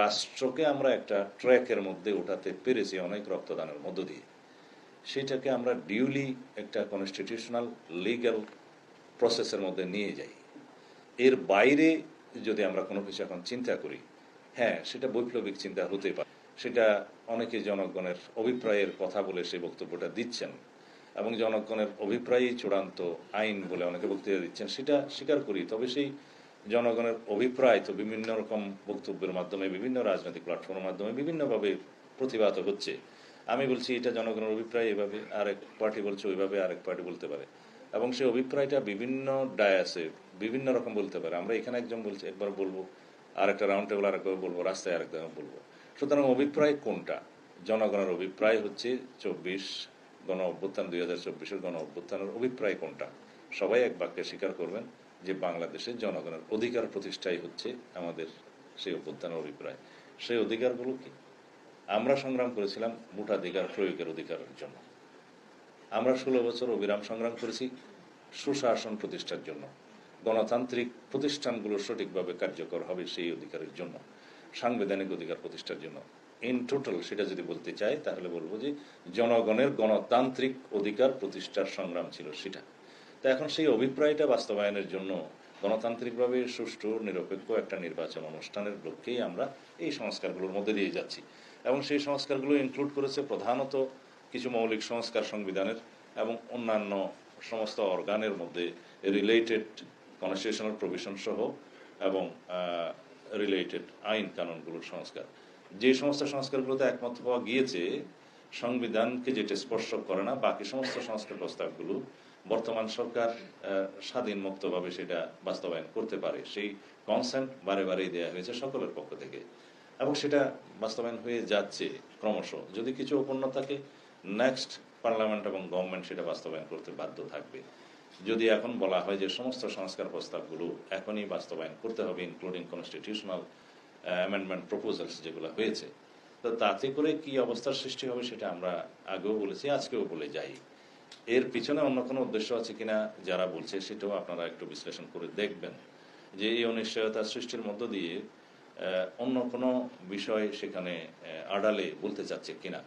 রাষ্ট্রকে আমরা একটা ট্র্যাকের মধ্যে ওঠাতে পেরেছি অনেক রক্তদানের মধ্য দিয়ে। সেটাকে আমরা ডিউলি একটা কনস্টিটিউশনাল লিগ্যাল প্রসেসের মধ্যে নিয়ে যাই। এর বাইরে যদি আমরা কোনো কিছু এখন চিন্তা করি হ্যাঁ সেটা বৈপ্লবিক চিন্তা হতে পারে। সেটা অনেকে জনগণের অভিপ্রায়ের কথা বলে সেই বক্তব্যটা দিচ্ছেন এবং জনগণের অভিপ্রায়ই চূড়ান্ত আইন বলে অনেকে বক্তৃতা দিচ্ছেন। সেটা স্বীকার করি, তবে সেই জনগণের অভিপ্রায় তো বিভিন্ন রকম বক্তব্যের মাধ্যমে, বিভিন্ন রাজনৈতিক প্ল্যাটফর্মের মাধ্যমে বিভিন্নভাবে প্রতিভাত হচ্ছে। আমি বলছি, এটা জনগণের অভিপ্রায়, এভাবে আরেক পার্টি বলছে, ওইভাবে আরেক পার্টি বলতে পারে। এবং সেই অভিপ্রায়টা বিভিন্ন ডায়াসে বিভিন্ন রকম বলতে পারে। আমরা এখানে একজন বলছি, একবার বলব, আরেকটা রাউন্ড টেবিল আরেকবার বলব, রাস্তায় আরেকবার বলব। সুতরাং অভিপ্রায় কোনটা? জনগণের অভিপ্রায় হচ্ছে চব্বিশ গণ অভ্যুত্থান, দুই হাজার চব্বিশের গণ অভ্যুত্থানের অভিপ্রায় কোনটা? সবাই এক বাক্যে স্বীকার করবেন। যে বাংলাদেশে জনগণের অধিকার প্রতিষ্ঠাই হচ্ছে আমাদের সেই অভ্যুত্থানের অভিপ্রায়। সেই অধিকারগুলো কি? আমরা সংগ্রাম করেছিলাম ভোটাধিকার প্রয়োগের অধিকারের জন্য। আমরা ষোলো বছর অবিরাম সংগ্রাম করেছি সুশাসন প্রতিষ্ঠার জন্য। গণতান্ত্রিক প্রতিষ্ঠানগুলো সঠিকভাবে কার্যকর হবে সেই অধিকারের জন্য, সাংবিধানিক অধিকার প্রতিষ্ঠার জন্য। ইন টোটাল সেটা যদি বলতে চাই, তাহলে বলব যে জনগণের গণতান্ত্রিক অধিকার প্রতিষ্ঠার সংগ্রাম ছিল সেটা। তা এখন সেই অভিপ্রায়টা বাস্তবায়নের জন্য গণতান্ত্রিকভাবে সুষ্ঠু, নিরপেক্ষ একটা নির্বাচন অনুষ্ঠানের লক্ষ্যেই আমরা এই সংস্কারগুলোর মধ্যে দিয়ে যাচ্ছি। এবং সেই সংস্কারগুলো ইনক্লুড করেছে প্রধানত কিছু মৌলিক সংস্কার সংবিধানের এবং অন্যান্য সমস্ত অর্গানের মধ্যে রিলেটেড কনস্টিটিউশনাল প্রভিশন সহ এবং রিলেটেড আইন কানুনগুলোর সংস্কার। যে সমস্ত সংস্কারগুলোতে একমত হওয়া গিয়েছে সংবিধানকে যেটা স্পর্শ করে না, বাকি সমস্ত সংস্কার প্রস্তাবগুলো বর্তমান সরকার স্বাধীন মুক্তভাবে সেটা বাস্তবায়ন করতে পারে। সেই কনসেন্ট বারে বারেই দেওয়া হয়েছে সকলের পক্ষ থেকে। এবং সেটা বাস্তবায়ন হয়ে যাচ্ছে ক্রমশ। যদি কিছু অপূর্ণ থাকে নেক্সট পার্লামেন্ট এবং গভর্নমেন্ট সেটা বাস্তবায়ন করতে বাধ্য থাকবে। যদি এখন বলা হয় যে সমস্ত সংস্কার প্রস্তাবগুলো এখনই বাস্তবায়ন করতে হবে ইনক্লুডিং কনস্টিটিউশনাল অ্যামেন্ডমেন্ট প্রপোজালস যেগুলো হয়েছে তো তাতে করে কি অবস্থার সৃষ্টি হবে সেটা আমরা আগেও বলেছি, আজকেও বলে যাই। এর পিছনে অন্য কোনো উদ্দেশ্য আছে কিনা যারা বলছে সেটাও আপনারা একটু বিশ্লেষণ করে দেখবেন যে এই অনিশ্চয়তা সৃষ্টির মধ্য দিয়ে অন্য কোনো বিষয় সেখানে আড়ালে বলতে চাচ্ছে কিনা।